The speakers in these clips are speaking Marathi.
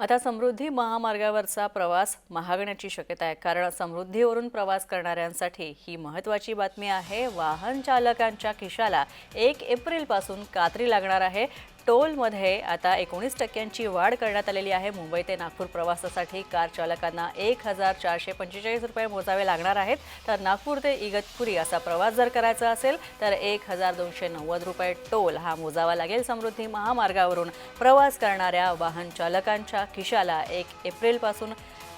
आता समृद्धी महामार्गावरचा प्रवास महागण्याची शक्यता आहे. कारण समृद्धीवरून प्रवास करणाऱ्यांसाठी ही महत्त्वाची बातमी आहे. वाहन चालकांच्या खिशाला एक एप्रिलपासून कात्री लागणार आहे. टोलमध्ये आता एकोणीस टक्क्यांची वाढ करण्यात आलेली आहे. मुंबई ते नागपूर प्रवासासाठी कार चालकांना एक हजार चारशे पंचेचाळीस रुपये मोजावे लागणार आहेत. तर नागपूर ते इगतपुरी असा प्रवास जर करायचा असेल तर एक हजार दोनशे नव्वद रुपये टोल हा मोजावा लागेल समृद्धी महामार्गावरून. प्रवास करणाऱ्या वाहन चालकांच्या खिशाला एक एप्रिलपासून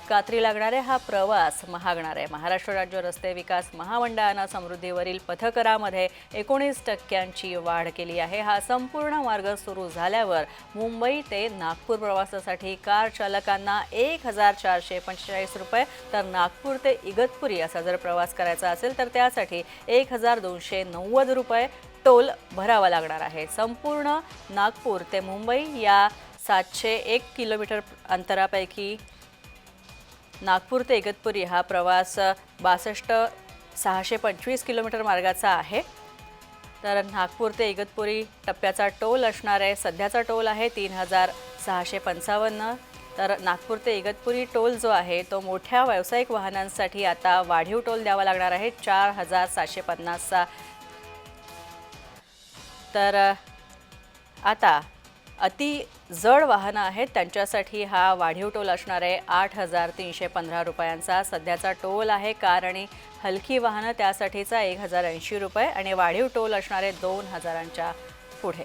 कात्री लागणारे हा प्रवास महागणार आहे. महाराष्ट्र राज्य रस्ते विकास महामंडळानं समृद्धीवरील पथकरामध्ये एकोणीस टक्क्यांची वाढ केली आहे. हा संपूर्ण मार्ग सुरू झाल्यावर मुंबई ते नागपूर प्रवासासाठी कार चालकांना एक हजार चारशे पंचेचाळीस रुपये तर नागपूर ते इगतपुरी असा जर प्रवास करायचा असेल तर त्यासाठी एक हजार दोनशे नव्वद रुपये टोल भरावा लागणार आहे. संपूर्ण नागपूर ते मुंबई या सातशे एक किलोमीटर अंतरापैकी नागपूर ते इगतपुरी हा प्रवास बासष्ट सहाशे पंचवीस किलोमीटर मार्गाचा आहे. तर नागपूर ते इगतपुरी टप्प्याचा टोल असणार आहे. सध्याचा टोल आहे तीन हजार सहाशे पंचावन्न. तर नागपूर ते इगतपुरी टोल जो आहे तो मोठ्या व्यावसायिक वाहनांसाठी आता वाढीव टोल द्यावा लागणार आहे. चार हजार सातशे पन्नासचा तर आता अति जड वाहनं आहेत. त्यांच्यासाठी हा वाढीव टोल असणार आहे. आठ हजार तीनशे पंधरा रुपयांचा सध्याचा टोल आहे. कार आणि हलकी वाहनं त्यासाठीचा एक हजार ऐंशी रुपये आणि वाढीव टोल असणार आहे दोन हजारांच्या पुढे.